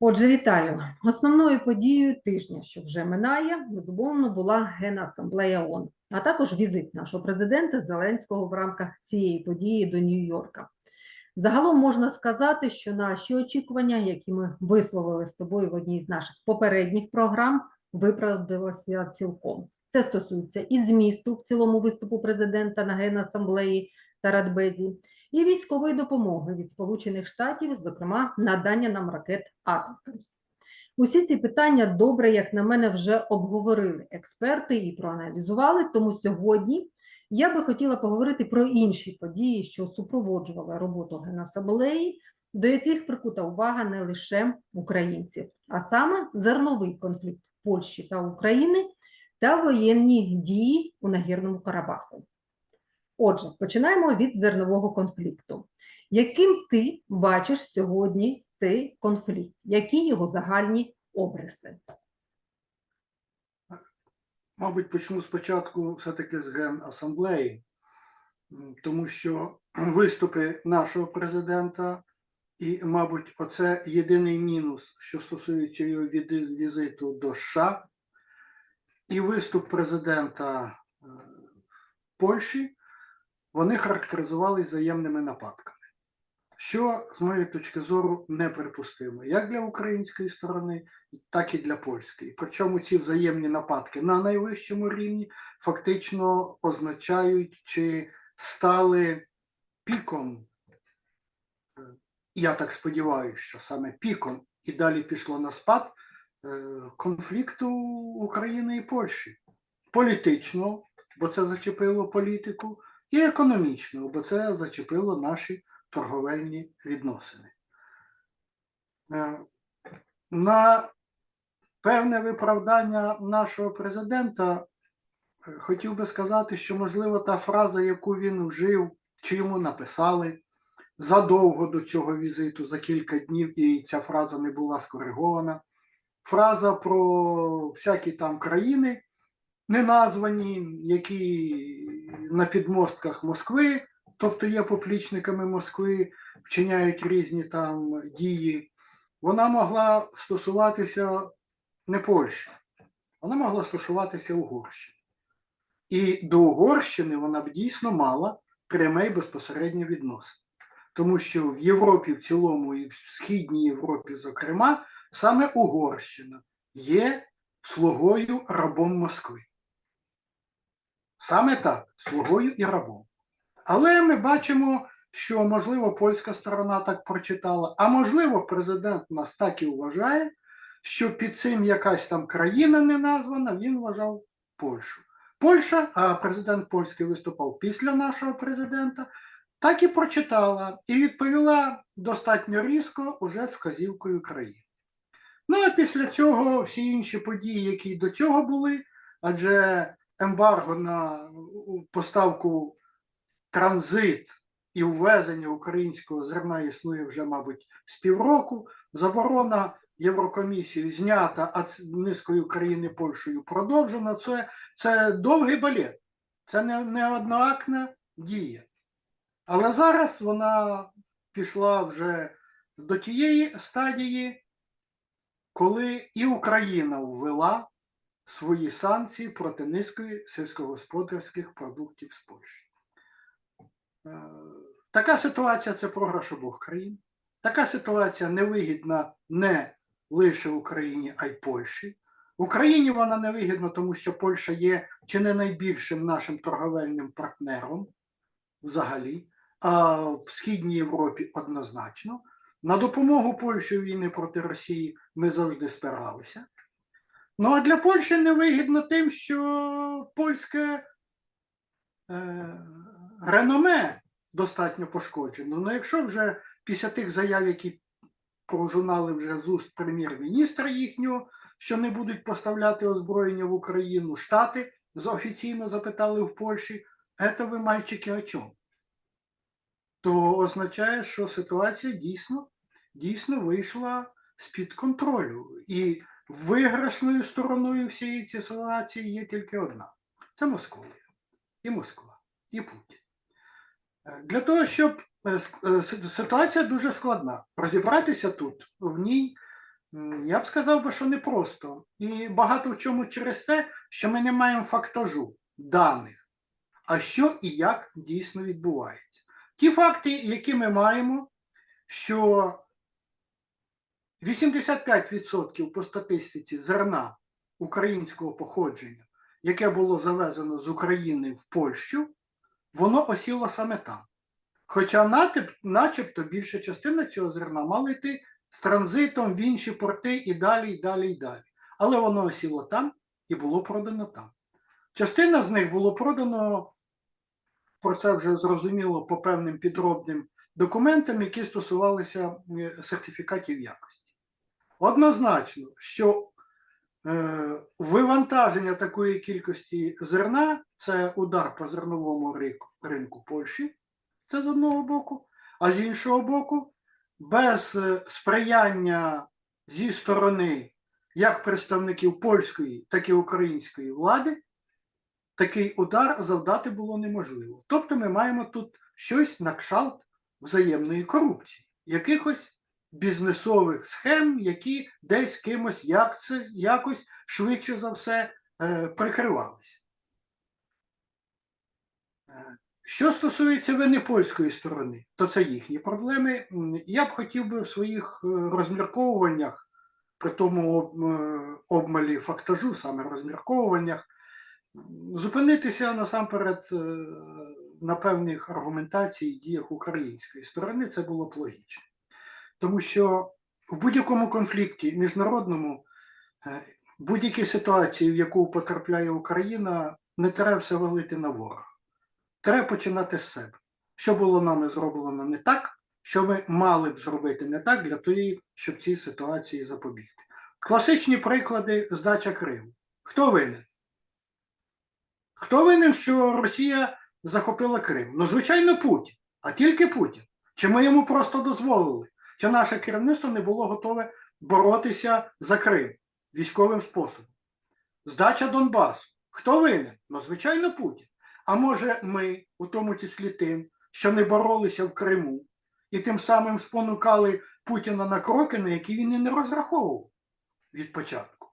Отже, вітаю. Основною подією тижня, що вже минає, безумовно, була Генасамблея ООН, а також візит нашого президента Зеленського в рамках цієї події до Нью-Йорка. Загалом можна сказати, що наші очікування, які ми висловили з тобою в одній з наших попередніх програм, виправдалися цілком. Це стосується і змісту в цілому виступу президента на Генасамблеї та Радбезі, і військової допомоги від Сполучених Штатів, зокрема надання нам ракет Атакамс. Усі ці питання добре, як на мене, вже обговорили експерти і проаналізували. Тому сьогодні я би хотіла поговорити про інші події, що супроводжували роботу Генасамблеї, до яких прикута увага не лише українців, а саме зерновий конфлікт Польщі та України та воєнні дії у Нагірному Карабаху. Отже, починаємо від зернового конфлікту. Яким ти бачиш сьогодні цей конфлікт? Які його загальні обриси? Мабуть, почну спочатку все-таки з Генасамблеї, тому що виступи нашого президента, і, мабуть, оце єдиний мінус, що стосується його візиту до США, і виступ президента е, Польщі, вони характеризувалися взаємними нападками, що, з моєї точки зору, неприпустимо як для української сторони, так і для польської. Причому ці взаємні нападки на найвищому рівні фактично означають, чи стали піком, е, я так сподіваюся, що саме піком і далі пішло на спад е, конфлікту України і Польщі. Політично, бо це зачепило політику, і економічно, бо це зачепило наші торговельні відносини. Е, На певне виправдання нашого президента е, хотів би сказати, що, можливо, та фраза, яку він вжив, чи йому написали задовго до цього візиту, за кілька днів, і ця фраза не була скоригована. Фраза про всякі там країни, неназвані, які на підмостках Москви, тобто є поплічниками Москви, вчиняють різні там дії, вона могла стосуватися не Польщі, вона могла стосуватися Угорщини. І до Угорщини вона б дійсно мала пряме і безпосереднє відносини. Тому що в Європі в цілому і в Східній Європі, зокрема, саме Угорщина є слугою рабом Москви. Саме так, слугою і рабом. Але ми бачимо, що, можливо, польська сторона так прочитала, а можливо, президент нас так і вважає, що під цим якась там країна не названа, він вважав Польщу. Польща, а президент польський виступав після нашого президента, так і прочитала і відповіла достатньо різко уже з вказівкою країни. Ну а після цього всі інші події, які до цього були, адже ембарго на поставку транзит і ввезення українського зерна існує вже, мабуть, з півроку. Заборона Єврокомісією знята, а низкою країни Польщею продовжена. Це, це довгий балет, це не, не одноакна дія. Але зараз вона пішла вже до тієї стадії, коли і Україна ввела свої санкції проти низкої сільськогосподарських продуктів з Польщі. Е, Така ситуація це програш обох країн. Така ситуація невигідна не лише Україні, а й Польщі. Україні вона невигідна, тому що Польща є чи не найбільшим нашим торговельним партнером взагалі, а в Східній Європі однозначно. На допомогу Польщі війни проти Росії ми завжди спиралися. Ну а для Польщі невигідно тим, що польське е, реноме достатньо пошкоджено. Ну, якщо вже після тих заяв, які пролунали вже з уст прем'єр-міністра їхнього, що не будуть поставляти озброєння в Україну, Штати офіційно запитали в Польщі, це ви, мальчики, о чому? То означає, що ситуація дійсно, дійсно вийшла з-під контролю. І виграшною стороною всієї цієї ситуації є тільки одна: це Московія. І Москва, і Путін. Е, Для того, щоб е, е, си- ситуація дуже складна. Розібратися тут в ній Я б сказав би, що непросто. І багато в чому через те, що ми не маємо фактажу даних, а що і як дійсно відбувається. Ті факти, які ми маємо, що 85% по статистиці зерна українського походження, яке було завезено з України в Польщу, воно осіло саме там. Хоча начебто більша частина цього зерна мала йти з транзитом в інші порти і далі, і далі, і далі. Але воно осіло там і було продано там. Частина з них було продано, про це вже зрозуміло, по певним підробним документам, які стосувалися е, сертифікатів якості. Однозначно, що е, вивантаження такої кількості зерна це удар по зерновому ринку, Польщі, це з одного боку, а з іншого боку, без е, сприяння зі сторони як представників польської, так і української влади, такий удар завдати було неможливо. Тобто ми маємо тут щось на кшалт взаємної корупції, якихось бізнесових схем, які десь кимось як це, якось швидше за все е, прикривалися. Е, Що стосується вини польської сторони, то це їхні проблеми. Я б хотів би в своїх е, розмірковуваннях, при тому об- обмалі фактажу, саме розмірковуваннях, зупинитися насамперед на певних аргументації і діях української сторони, це було б логічно. Тому що в будь-якому конфлікті міжнародному, е, будь-якій ситуації, в яку потрапляє Україна, не треба все валити на ворога. Треба починати з себе. Що було нами зроблено не так, що ми мали б зробити не так для того, щоб цій ситуації запобігти. Класичні приклади здача Криму. Хто винен? Хто винен, що Росія захопила Крим? Ну, звичайно, Путін, а тільки Путін. Чи ми йому просто дозволили? Чи наше керівництво не було готове боротися за Крим військовим способом? Здача Донбасу. Хто винен? Ну, звичайно, Путін. А може, ми, у тому числі тим, що не боролися в Криму, і тим самим спонукали Путіна на кроки, на які він і не розраховував від початку.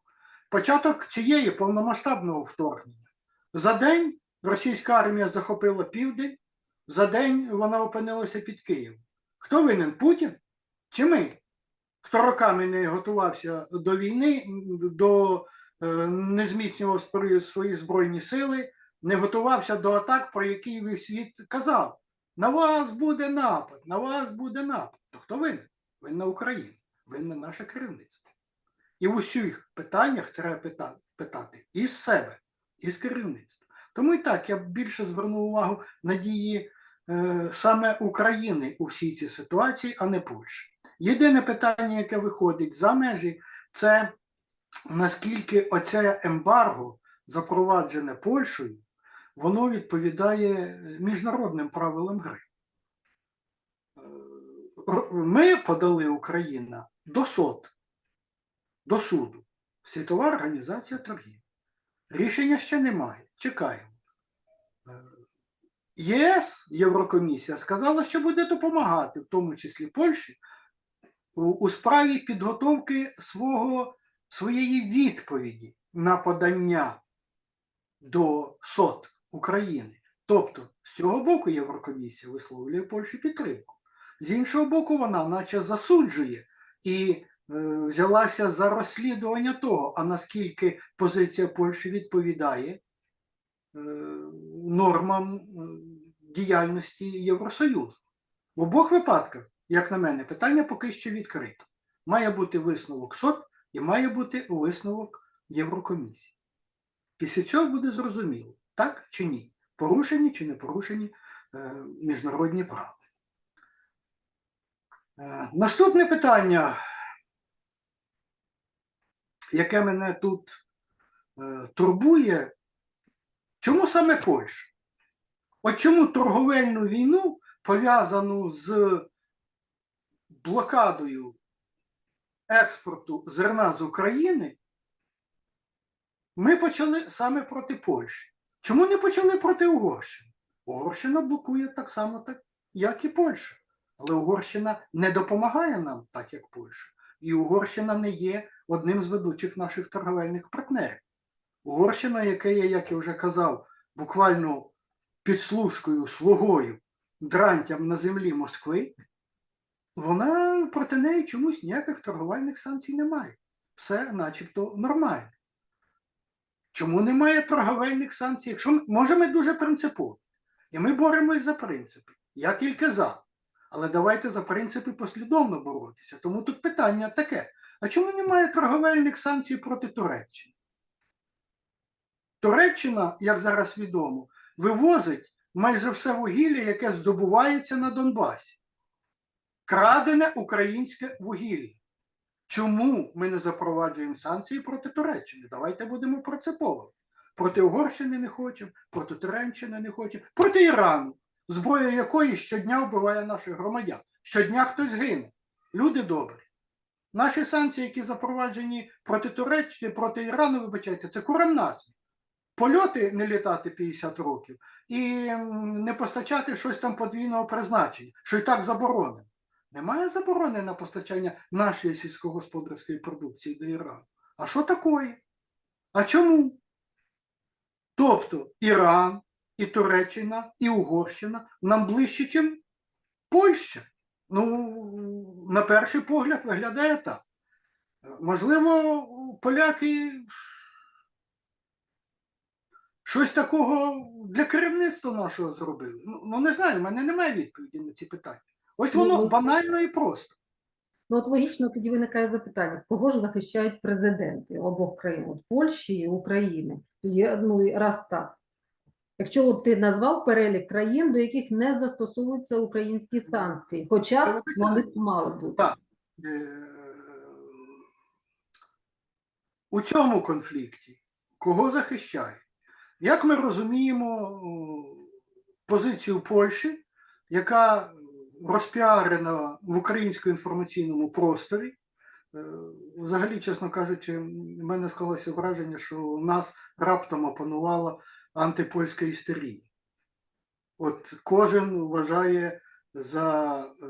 Початок цієї повномасштабного вторгнення. За день російська армія захопила південь, за день вона опинилася під Києвом. Хто винен? Путін чи ми? Хто роками не готувався до війни, до е, не зміцнював свої збройні сили, не готувався до атак, про які весь світ казав. На вас буде напад, на вас буде напад. То хто винен? Винна Україна, винне наше керівництво. І в усіх питаннях треба питати, питати і себе, і з керівництва. Тому і так я більше звернув увагу на дії е, саме України у всій цій ситуації, а не Польщі. Єдине питання, яке виходить за межі, це наскільки оце ембарго, запроваджене Польщею, воно відповідає міжнародним правилам гри. Е, Ми подали Україна до СОТ, до суду, Світова організація торгів. Рішення ще немає. Чекаємо. Е, ЄС, Єврокомісія, сказала, що буде допомагати, в тому числі Польщі, у, справі підготовки свого, своєї відповіді на подання до СОТ України. Тобто, з цього боку Єврокомісія висловлює Польщі підтримку. З іншого боку, вона наче засуджує і е, взялася за розслідування того, а наскільки позиція Польщі відповідає е, нормам е, діяльності Євросоюзу. В обох випадках, як на мене, питання поки що відкрите. Має бути висновок СОТ і має бути висновок Єврокомісії. Після цього буде зрозуміло, так чи ні, порушені чи не порушені е, міжнародні права. Е, наступне питання, яке мене тут е, турбує, чому саме Польща? От чому торговельну війну, пов'язану з блокадою експорту зерна з України, ми почали саме проти Польщі. Чому не почали проти Угорщини? Угорщина блокує так само, так, як і Польща. Але Угорщина не допомагає нам, так як Польща. і Угорщина не є одним з ведучих наших торговельних партнерів. Угорщина, яка є, як я вже казав, буквально підслужкою, слугою, дрантям на землі Москви, вона проти неї чомусь ніяких торговельних санкцій немає. Все начебто нормально. Чому немає торговельних санкцій? Якщо може, ми дуже принципові, і ми боремось за принципи. Я тільки за. Але давайте за принципи послідовно боротися. Тому тут питання таке: а чому немає торговельних санкцій проти Туреччини? Туреччина, як зараз відомо, вивозить майже все вугілля, яке здобувається на Донбасі. Крадене українське вугілля. Чому ми не запроваджуємо санкції проти Туреччини? Давайте будемо принципово. Проти Угорщини не хочемо, проти Туреччини не хочемо, проти Ірану, зброя якої щодня вбиває наших громадян. Щодня хтось гине. Люди добрі. Наші санкції, які запроваджені проти Туреччини, проти Ірану, вибачайте, це курам насміх. Польоти не літати 50 років і не постачати щось там подвійного призначення, що і так заборонено. Немає заборони на постачання нашої сільськогосподарської продукції до Ірану. А що такое? А чому? Тобто Іран, і Туреччина, і Угорщина нам ближче, ніж Польща. Ну, на перший погляд виглядає так. Можливо, поляки щось такого для керівництва нашого зробили. Ну, ну не знаю, в мене немає відповіді на ці питання. Ось Ну, воно банально і просто. Ну, от логічно тоді виникає запитання, кого ж захищають президенти обох країн, от Польщі і України? Тоді, ну, раз так. Якщо от ти назвав перелік країн, до яких не застосовуються українські санкції, хоча вони мали бути. Так. Е, У цьому конфлікті кого захищають? Як ми розуміємо позицію Польщі, яка розпіарена в українському інформаційному просторі? Е, Взагалі, чесно кажучи, в мене склалося враження, що у нас раптом опанувала антипольська істерія. От кожен вважає за е,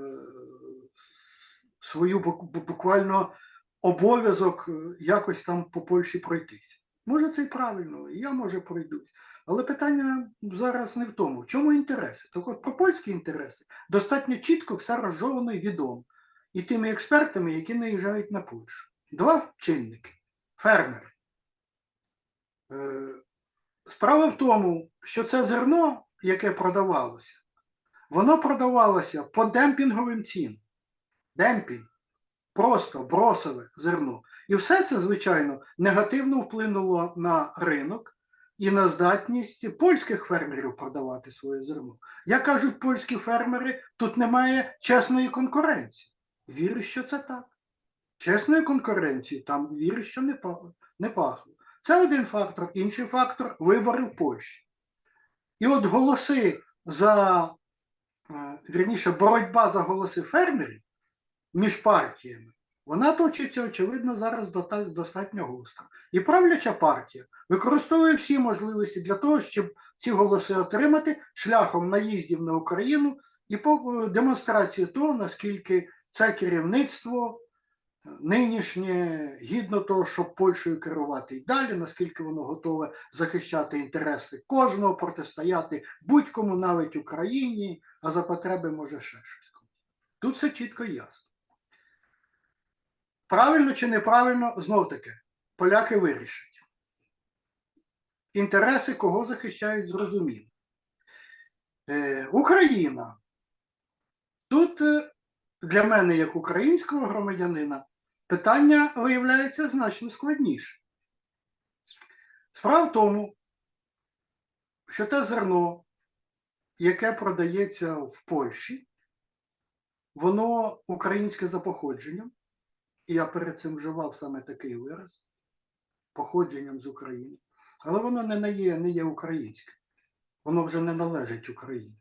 свою бу- бу- буквально обов'язок е, якось там по Польщі пройтися. Може, це і правильно, і я може пройдусь. Але питання зараз не в тому, в чому інтереси. Так от про польські інтереси достатньо чітко розжовано і відомо. І тими експертами, які наїжджають на Польщу. Два чинники фермери. Е, Справа в тому, що це зерно, яке продавалося, воно продавалося по демпінговим цінам. Демпінг. Просто бросове зерно. І все це, звичайно, негативно вплинуло на ринок і на здатність польських фермерів продавати своє зерно. Як кажуть польські фермери, тут немає чесної конкуренції. Вірю, що це так. Чесної конкуренції там вірю, що не па- не пахло. Це один фактор. Інший фактор вибори в Польщі. І от голоси за, е, вірніше, боротьба за голоси фермерів між партіями, вона точиться, очевидно, зараз достатньо густро. І правляча партія використовує всі можливості для того, щоб ці голоси отримати шляхом наїздів на Україну і по демонстрації того, наскільки це керівництво е, нинішнє гідно того, щоб Польщею керувати і далі, наскільки воно готове захищати інтереси кожного, протистояти будь-кому, навіть Україні, а за потреби може ще щось. Тут все чітко і ясно. Правильно чи неправильно, знов таки, поляки вирішать. Інтереси кого захищають, зрозуміло. Е, Україна. Тут е, для мене, як українського громадянина, питання виявляється значно складніше. Справа в тому, що те зерно, яке продається в Польщі, воно українське за походженням, і я перед цим вживав саме такий вираз походженням з України. Але воно не є, не є українське, воно вже не належить Україні.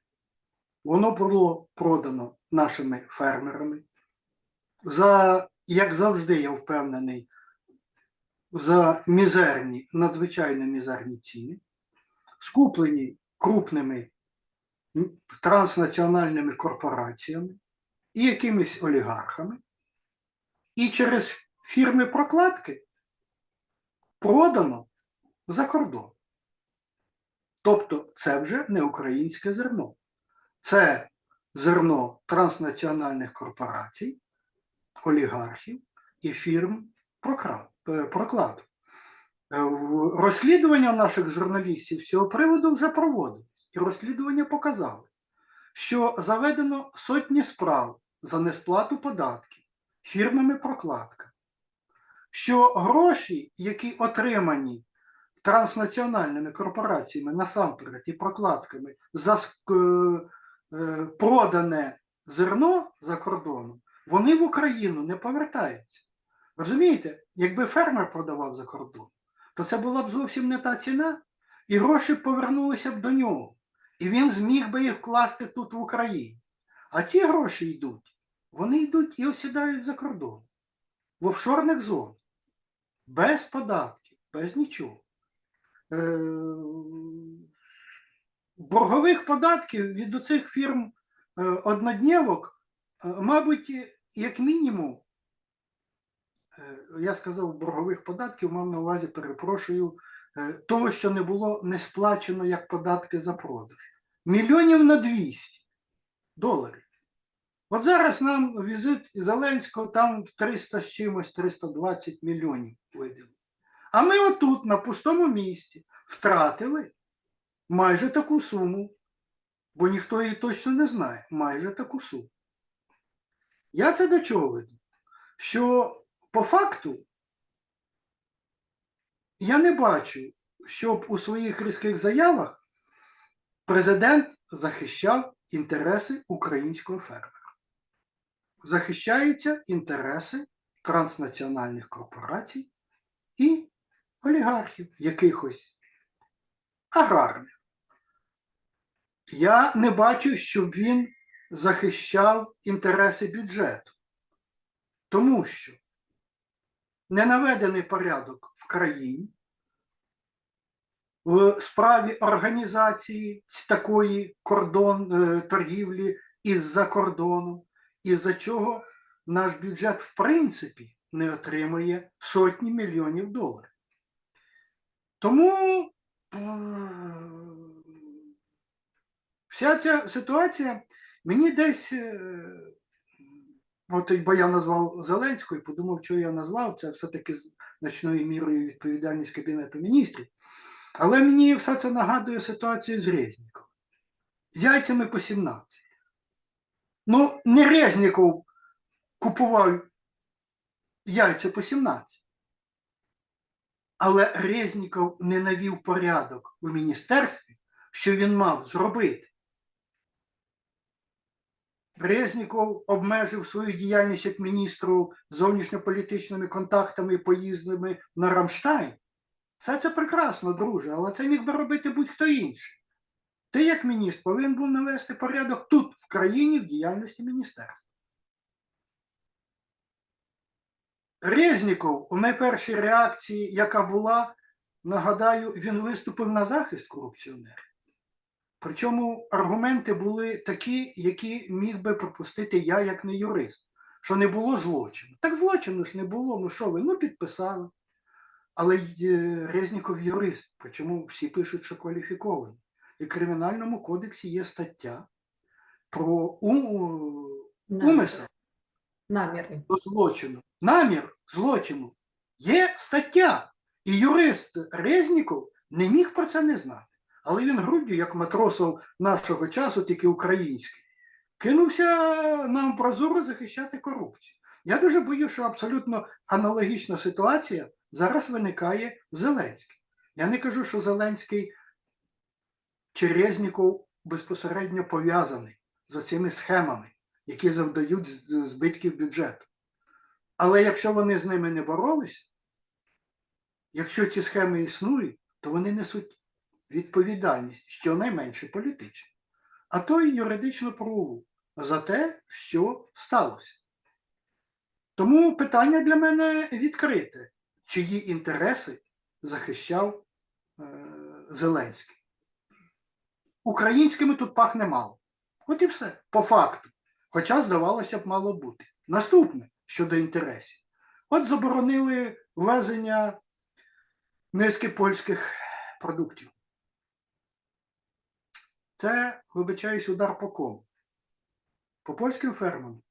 Воно було продано нашими фермерами. За, як завжди, я впевнений, за мізерні, надзвичайно мізерні ціни, скуплені крупними транснаціональними корпораціями і якимись олігархами. І через фірми прокладки продано за кордон. Тобто це вже не українське зерно. Це зерно транснаціональних корпорацій, олігархів і фірм е, прокладу. Е, Розслідування наших журналістів з цього приводу вже проводились, і розслідування показали, що заведено сотні справ за несплату податків фірмами прокладка, що гроші, які отримані транснаціональними корпораціями насамперед і прокладками за е, продане зерно за кордоном, вони в Україну не повертаються. Розумієте, якби фермер продавав за кордон, то це була б зовсім не та ціна, і гроші повернулися б до нього. І він зміг би їх вкласти тут в Україні. А ті гроші йдуть, вони йдуть і осідають за кордон, в офшорних зонах, без податків, без нічого. Е, боргових податків від оцих фірм е, одноднєвок, е, мабуть, як мінімум, е, я сказав боргових податків, мав на увазі, перепрошую, е, того, що не було не сплачено як податки за продаж. Мільйонів на 200 доларів. От зараз нам візит Зеленського там 300 з чимось, 320 мільйонів видали. А ми отут, на пустому місці, втратили майже таку суму, бо ніхто її точно не знає, майже таку суму. Я це до чого веду? Що по факту я не бачу, щоб у своїх різких заявах президент захищав інтереси українського фермера. Захищаються інтереси транснаціональних корпорацій і олігархів якихось аграрних. Я не бачу, щоб він захищав інтереси бюджету, тому що не наведений порядок в країні в справі організації такої кордон е, торгівлі із-за кордону, із-за чого наш бюджет в принципі не отримує сотні мільйонів доларів. Тому е, вся ця ситуація мені десь, е, от, бо я назвав Зеленського і подумав, що я назвав, це все-таки значною мірою відповідальність Кабінету міністрів. Але мені все це нагадує ситуацію з Резніком. З яйцями по 17. Ну, не Резніков купував яйця по 17. Але Резніков не навів порядок у міністерстві, що він мав зробити. Резніков обмежив свою діяльність як міністру зовнішньополітичними контактами і поїздами на Рамштайн. Все це прекрасно, друже, але це міг би робити будь-хто інший. Ти, як міністр, повинен був навести порядок тут, в країні, в діяльності міністерства. Резніков у найпершій реакції, яка була, нагадаю, він виступив на захист корупціонерів. Причому аргументи були такі, які міг би пропустити я як не юрист, що не було злочину. Так злочину ж не було, ну що ви, ну підписали. Але е, Резніков юрист, причому всі пишуть, що кваліфікований. І в Кримінальному кодексі є стаття про умисел Наміри. до злочину, намір злочину. Є стаття. І юрист Резніков не міг про це не знати. Але він груддю, як матросов нашого часу, тільки український, кинувся нам прозоро захищати корупцію. Я дуже боюся, що абсолютно аналогічна ситуація зараз виникає з Зеленським. Я не кажу, що Зеленський чи Резніков безпосередньо пов'язаний з цими схемами, які завдають збитків бюджету. Але якщо вони з ними не боролися, якщо ці схеми існують, то вони несуть відповідальність щонайменше політичну, а то й юридично правову за те, що сталося. Тому питання для мене відкрите, чиї інтереси захищав е, Зеленський. Українськими тут пахне мало. От і все, по факту. Хоча, здавалося б, мало бути. Наступне щодо інтересів. От заборонили ввезення низки польських продуктів. Це, вибачаюсь, удар по кому? По польським фермам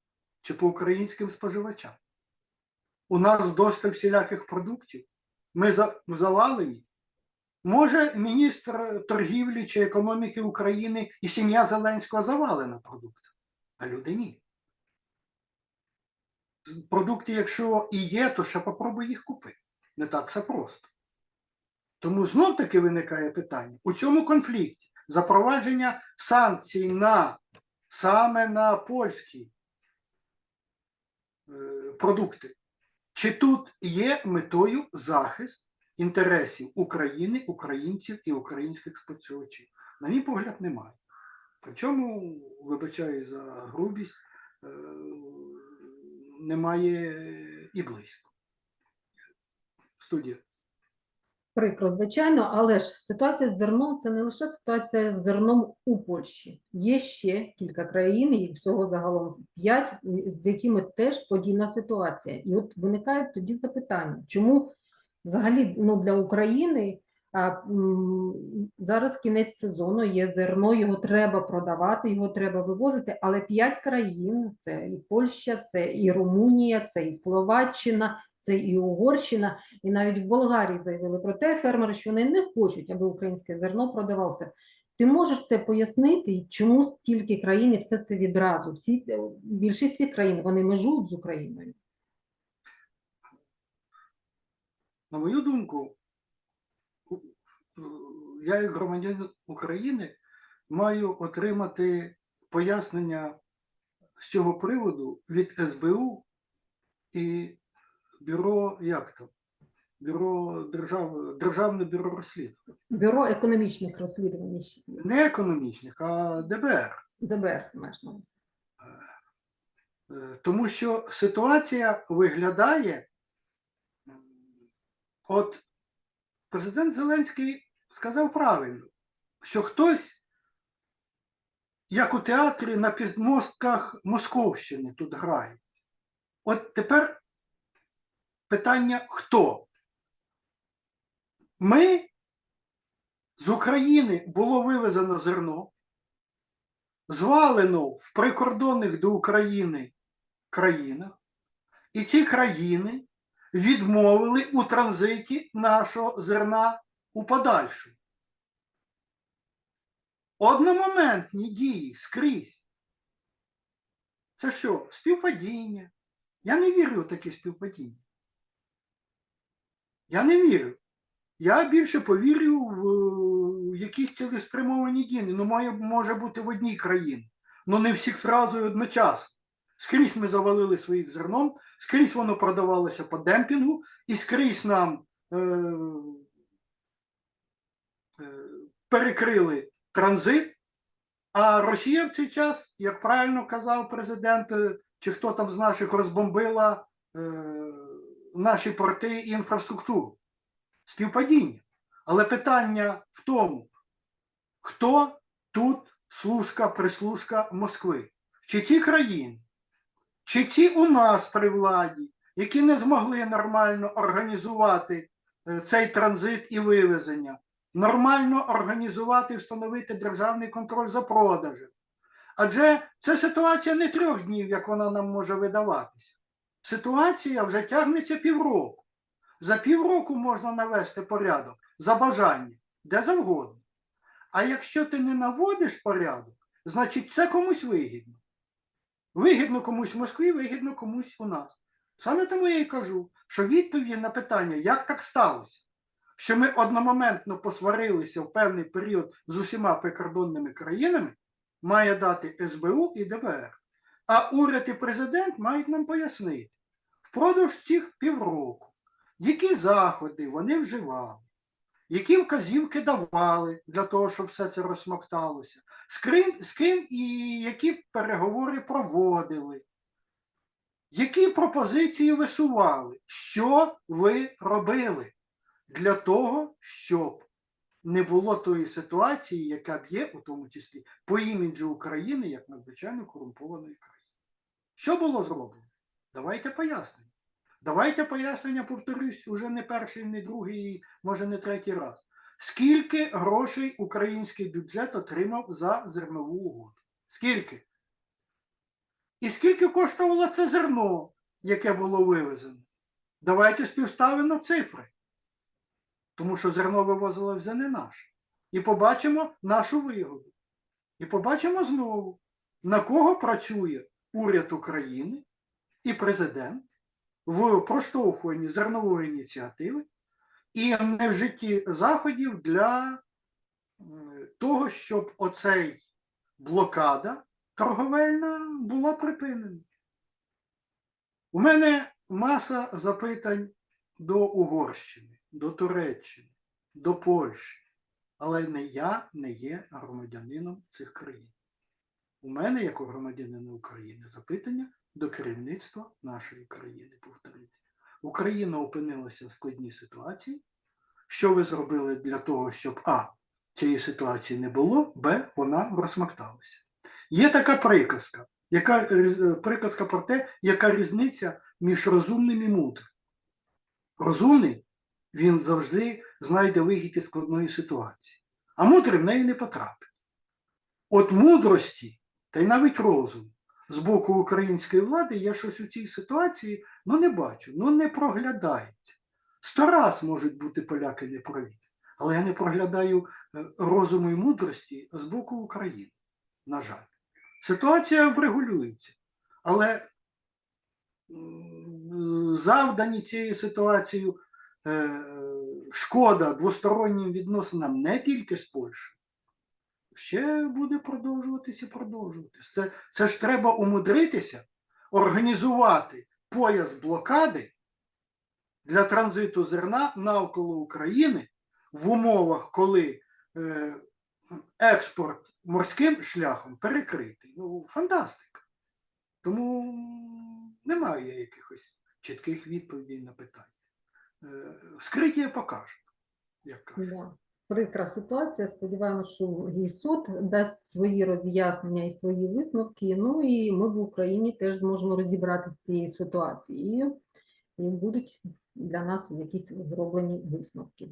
чи по українським споживачам? У нас вдосталь всіляких продуктів. Ми завалені. Може, міністр торгівлі чи економіки України і сім'я Зеленського завалена продуктами, а люди ні. Продукти, якщо і є, то ще попробуй їх купити. Не так все просто. Тому знов таки виникає питання у цьому конфлікті запровадження санкцій на саме на польські е, продукти. Чи тут є метою захист інтересів України, українців і українських споживачів? На мій погляд, немає. Причому, вибачаю за грубість, е, немає і близько. Студія. Прикро, звичайно, але ж ситуація з зерном це не лише ситуація з зерном у Польщі. Є ще кілька країн, їх всього загалом п'ять, з якими теж подібна ситуація. І от виникає тоді запитання, чому взагалі ну, для України а, м, зараз кінець сезону є зерно, його треба продавати, його треба вивозити, але п'ять країн це і Польща, це і Румунія, це і Словаччина, це і Угорщина, і навіть в Болгарії заявили про те, фермери, що вони не хочуть, аби українське зерно продавалося. Ти можеш це пояснити, чому стільки країн і все це відразу? Всі ці- більшість країн вони межують з Україною. На мою думку, у- я, як громадянин України, маю отримати пояснення з цього приводу від СБУ і бюро як там? Бюро держав, Державне бюро розслідувань. Бюро економічних розслідувань. Не економічних, а ДБР. ДБР маєш на увазі. Е, Тому що ситуація виглядає, от президент Зеленський сказав правильно, що хтось, як у театрі на підмостках Московщини тут грає. От тепер питання хто? Ми з України було вивезено зерно, звалено в прикордонних до України країнах, і ці країни відмовили у транзиті нашого зерна у подальшому. Одномоментні дії скрізь. Це що, співпадіння? Я не вірю в такі співпадіння. Я не вірю. Я більше повірю в якісь цілеспрямовані дії. Ну, має, може бути в одній країні. Ну не всіх зразу і одночасно. Скрізь ми завалили своїх зерном, скрізь воно продавалося по демпінгу, і скрізь нам е, е, перекрили транзит. А Росія в цей час, як правильно казав президент, е, чи хто там з наших розбомбила е, наші порти і інфраструктуру. Співпадіння. Але питання в тому, хто тут служка, прислужка Москви? Чи ті країни, чи ті у нас при владі, які не змогли нормально організувати е, цей транзит і вивезення, нормально організувати і встановити державний контроль за продажем. Адже це ситуація не трьох днів, як вона нам може видаватися. Ситуація вже тягнеться півроку. За півроку можна навести порядок за бажання, де завгодно. А якщо ти не наводиш порядок, значить це комусь вигідно. Вигідно комусь в Москві, вигідно комусь у нас. Саме тому я і кажу, що відповіді на питання, як так сталося, що ми одномоментно посварилися в певний період з усіма прикордонними країнами, має дати СБУ і ДБР. А уряд і президент мають нам пояснити впродовж цих півроку, які заходи вони вживали, які вказівки давали для того, щоб все це розсмокталося, з ким, з ким і які переговори проводили, які пропозиції висували, що ви робили для того, щоб не було тої ситуації, яка б є, у тому числі, по іміджу України як надзвичайно корумпованої країни. Що було зроблено? Давайте пояснимо. Давайте пояснення повторюсь уже не перший, не другий, може не третій раз. Скільки грошей український бюджет отримав за зернову угоду? Скільки? І скільки коштувало це зерно, яке було вивезено? Давайте співставимо цифри. Тому що зерно вивозило вже не наше. І побачимо нашу вигоду. І побачимо знову, на кого працює уряд України і президент в проштовхуванні зернової ініціативи і не в житті заходів для того, щоб оцей блокада торговельна була припинена. У мене маса запитань до Угорщини, до Туреччини, до Польщі, але не я не є громадянином цих країн. У мене, як у громадянина України, запитання до керівництва нашої країни. Повторюю. Україна опинилася в складній ситуації. Що ви зробили для того, щоб А. Цієї ситуації не було, Б. Вона розсмакталася. Є така приказка, яка приказка про те, яка різниця між розумним і мудрим. Розумний він завжди знайде вихід із складної ситуації, а мудрий в неї не потрапить. От мудрості та й навіть розум з боку української влади я щось у цій ситуації ну, не бачу, ну не проглядається. Сто раз можуть бути поляки неправі, але я не проглядаю е, розуму і мудрості з боку України. На жаль, ситуація врегулюється, але завдані цією ситуацією е, шкода двостороннім відносинам не тільки з Польщею, ще буде продовжуватися і продовжуватися. Це, це ж треба умудритися організувати пояс блокади для транзиту зерна навколо України в умовах, коли е, експорт морським шляхом перекритий. Ну, фантастика. Тому немає якихось чітких відповідей на питання. Е, Скриття покаже, як кажуть. Прикра ситуація. Сподіваємося, що її суд дасть свої роз'яснення і свої висновки. Ну і ми в Україні теж зможемо розібратися з цією ситуацією, і будуть для нас якісь зроблені висновки.